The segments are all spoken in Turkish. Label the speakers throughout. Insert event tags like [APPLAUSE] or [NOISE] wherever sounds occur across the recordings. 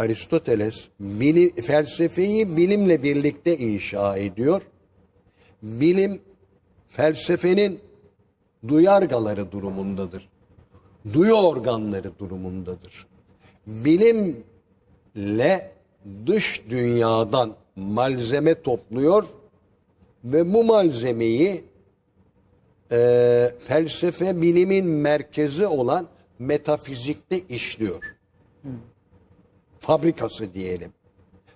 Speaker 1: Aristoteles bili- felsefeyi bilimle birlikte inşa ediyor. Bilim felsefenin duyargaları durumundadır. Duyu organları durumundadır. Bilimle dış dünyadan malzeme topluyor ve bu malzemeyi e, felsefe bilimin merkezi olan metafizikte işliyor. Fabrikası diyelim.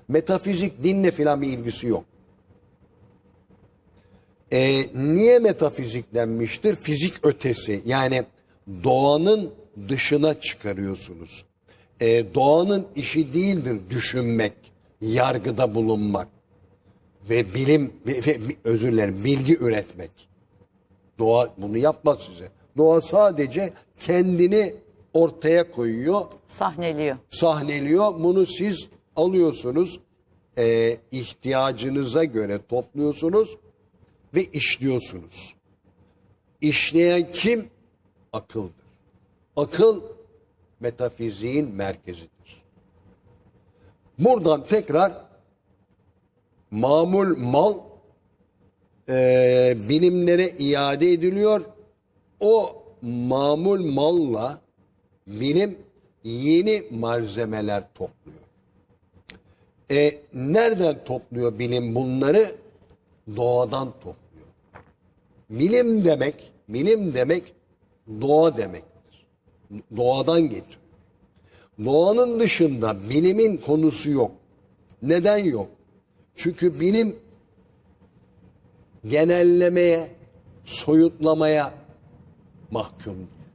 Speaker 1: Metafizik dinle filan bir ilgisi yok. E, niye metafizik denmiştir? Fizik ötesi yani doğanın dışına çıkarıyorsunuz. E, doğanın işi değildir düşünmek, yargıda bulunmak ve bilim, [LAUGHS] ve, ve- özür dilerim bilgi üretmek. Doğa bunu yapmaz size. Doğa sadece kendini ortaya koyuyor,
Speaker 2: Sahneliyor.
Speaker 1: sahneliyor. Bunu siz alıyorsunuz, e, ihtiyacınıza göre topluyorsunuz ve işliyorsunuz. İşleyen kim? Akıldır. Akıl metafiziğin merkezidir. Buradan tekrar mamul mal e, bilimlere iade ediliyor. O mamul malla bilim yeni malzemeler topluyor. E, nereden topluyor bilim bunları? Doğadan topluyor. Bilim demek, bilim demek doğa demektir. Doğadan getiriyor. Doğanın dışında bilimin konusu yok. Neden yok? Çünkü bilim genellemeye, soyutlamaya mahkumdur.